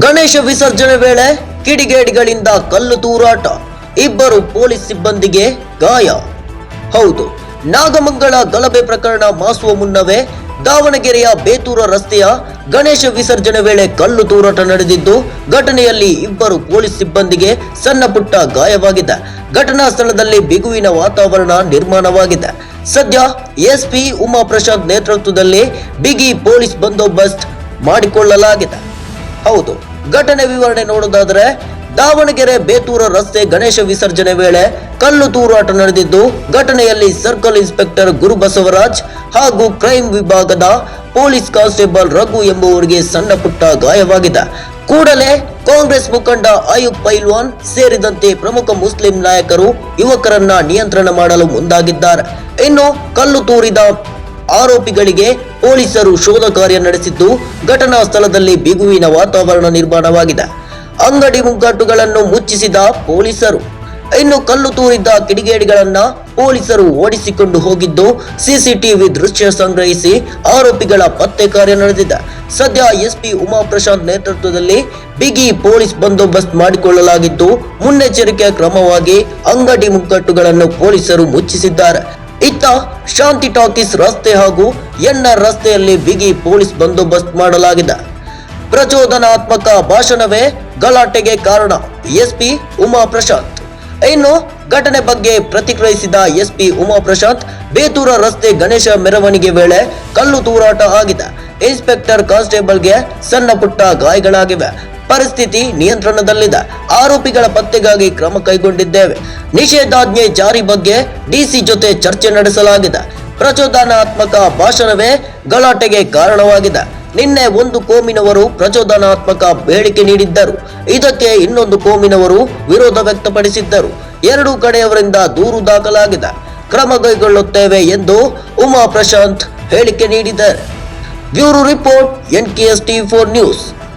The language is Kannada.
ಗಣೇಶ ವಿಸರ್ಜನೆ ವೇಳೆ ಕಿಡಿಗೇಡಿಗಳಿಂದ ಕಲ್ಲು ತೂರಾಟ, ಇಬ್ಬರು ಪೊಲೀಸ್ ಸಿಬ್ಬಂದಿಗೆ ಗಾಯ. ಹೌದು, ನಾಗಮಂಗಲ ಗಲಭೆ ಪ್ರಕರಣ ಮಾಸುವ ಮುನ್ನವೇ ದಾವಣಗೆರೆಯ ಬೇತೂರ ರಸ್ತೆಯ ಗಣೇಶ ವಿಸರ್ಜನೆ ವೇಳೆ ಕಲ್ಲು ತೂರಾಟ ನಡೆದಿದ್ದು, ಘಟನೆಯಲ್ಲಿ ಇಬ್ಬರು ಪೊಲೀಸ್ ಸಿಬ್ಬಂದಿಗೆ ಸಣ್ಣ ಪುಟ್ಟ ಗಾಯವಾಗಿದೆ. ಘಟನಾ ಸ್ಥಳದಲ್ಲಿ ಬಿಗುವಿನ ವಾತಾವರಣ ನಿರ್ಮಾಣವಾಗಿದೆ. ಸದ್ಯ ಎಸ್ಪಿ ಉಮಾ ಪ್ರಶಾಂತ್ ನೇತೃತ್ವದಲ್ಲಿ ಬಿಗಿ ಪೊಲೀಸ್ ಬಂದೋಬಸ್ತ್ ಮಾಡಿಕೊಳ್ಳಲಾಗಿದೆ. ಹೌದು, ಘಟನೆ ವಿವರಣೆ ನೋಡೋದಾದ್ರೆ ದಾವಣಗೆರೆ ಬೇತೂರ ರಸ್ತೆ ಗಣೇಶ ವಿಸರ್ಜನೆ ವೇಳೆ ಕಲ್ಲು ತೂರಾಟ ನಡೆದಿದ್ದು, ಘಟನೆಯಲ್ಲಿ ಸರ್ಕಲ್ ಇನ್ಸ್ಪೆಕ್ಟರ್ ಗುರು ಬಸವರಾಜ್ ಹಾಗೂ ಕ್ರೈಮ್ ವಿಭಾಗದ ಪೊಲೀಸ್ ಕಾನ್ಸ್ಟೇಬಲ್ ರಘು ಎಂಬುವರಿಗೆ ಸಣ್ಣ ಪುಟ್ಟ ಗಾಯವಾಗಿದೆ. ಕೂಡಲೇ ಕಾಂಗ್ರೆಸ್ ಮುಖಂಡ ಆಯುಬ್ ಪೈಲ್ವಾನ್ ಸೇರಿದಂತೆ ಪ್ರಮುಖ ಮುಸ್ಲಿಂ ನಾಯಕರು ಯುವಕರನ್ನ ನಿಯಂತ್ರಣ ಮಾಡಲು ಮುಂದಾಗಿದ್ದಾರೆ. ಇನ್ನು ಕಲ್ಲು ತೂರಿದ ಆರೋಪಿಗಳಿಗೆ ಪೊಲೀಸರು ಶೋಧ ಕಾರ್ಯ ನಡೆಸಿದ್ದು ಘಟನಾ ಸ್ಥಳದಲ್ಲಿ ಬಿಗುವಿನ ವಾತಾವರಣ ನಿರ್ಮಾಣವಾಗಿದೆ. ಅಂಗಡಿ ಮುಗ್ಗಟ್ಟುಗಳನ್ನು ಮುಚ್ಚಿಸಿದ ಪೊಲೀಸರು. ಇನ್ನು ಕಲ್ಲು ತೂರಿದ್ದ ಕಿಡಿಗೇಡಿಗಳನ್ನ ಪೊಲೀಸರು ಓಡಿಸಿಕೊಂಡು ಹೋಗಿದ್ದು ಸಿಸಿಟಿವಿ ದೃಶ್ಯ ಸಂಗ್ರಹಿಸಿ ಆರೋಪಿಗಳ ಪತ್ತೆ ಕಾರ್ಯ ನಡೆದಿದೆ. ಸದ್ಯ ಎಸ್ಪಿ ಉಮಾ ಪ್ರಶಾಂತ್ ನೇತೃತ್ವದಲ್ಲಿ ಬಿಗಿ ಪೊಲೀಸ್ ಬಂದೋಬಸ್ತ್ ಮಾಡಿಕೊಳ್ಳಲಾಗಿದ್ದು, ಮುನ್ನೆಚ್ಚರಿಕೆ ಕ್ರಮವಾಗಿ ಅಂಗಡಿ ಮುಗ್ಗಟ್ಟುಗಳನ್ನು ಪೊಲೀಸರು ಮುಚ್ಚಿಸಿದ್ದಾರೆ. ಇತ್ತ ಶಾಂತಿ ಟಾಕೀಸ್ ರಸ್ತೆ ಹಾಗೂ ಎನ್ಆರ್ ರಸ್ತೆಯಲ್ಲಿ ಬಿಗಿ ಪೊಲೀಸ್ ಬಂದೋಬಸ್ತ್ ಮಾಡಲಾಗಿದೆ. ಪ್ರಚೋದನಾತ್ಮಕ ಭಾಷಣವೇ ಗಲಾಟೆಗೆ ಕಾರಣ, ಎಸ್ಪಿ ಉಮಾ ಪ್ರಶಾಂತ್ ಇನ್ನು ಘಟನೆ ಬಗ್ಗೆ ಪ್ರತಿಕ್ರಿಯಿಸಿದ ಎಸ್ಪಿ ಉಮಾ ಪ್ರಶಾಂತ್ ಬೇತೂರ ರಸ್ತೆ ಗಣೇಶ ಮೆರವಣಿಗೆ ವೇಳೆ ಕಲ್ಲು ತೂರಾಟ ಆಗಿದೆ. ಇನ್ಸ್ಪೆಕ್ಟರ್ ಕಾನ್ಸ್ಟೇಬಲ್ಗೆ ಸಣ್ಣ ಪುಟ್ಟ ಗಾಯಗಳಾಗಿವೆ. ಪರಿಸ್ಥಿತಿ ನಿಯಂತ್ರಣದಲ್ಲಿದೆ. ಆರೋಪಿಗಳ ಪತ್ತೆಗಾಗಿ ಕ್ರಮ ಕೈಗೊಂಡಿದ್ದೇವೆ. ನಿಷೇಧಾಜ್ಞೆ ಜಾರಿ ಬಗ್ಗೆ ಡಿಸಿ ಜೊತೆ ಚರ್ಚೆ ನಡೆಸಲಾಗಿದೆ. ಪ್ರಚೋದನಾತ್ಮಕ ಭಾಷಣವೇ ಗಲಾಟೆಗೆ ಕಾರಣವಾಗಿದೆ. ನಿನ್ನೆ ಒಂದು ಕೋಮಿನವರು ಪ್ರಚೋದನಾತ್ಮಕ ಬೇಡಿಕೆ ನೀಡಿದ್ದರು. ಇದಕ್ಕೆ ಇನ್ನೊಂದು ಕೋಮಿನವರು ವಿರೋಧ ವ್ಯಕ್ತಪಡಿಸಿದ್ದರು. ಎರಡೂ ಕಡೆಯವರಿಂದ ದೂರು ದಾಖಲಾಗಿದೆ. ಕ್ರಮ ಕೈಗೊಳ್ಳುತ್ತೇವೆ ಎಂದು ಉಮಾ ಪ್ರಶಾಂತ್ ಹೇಳಿಕೆ ನೀಡಿದ್ದಾರೆ. Bureau report N K S T four news.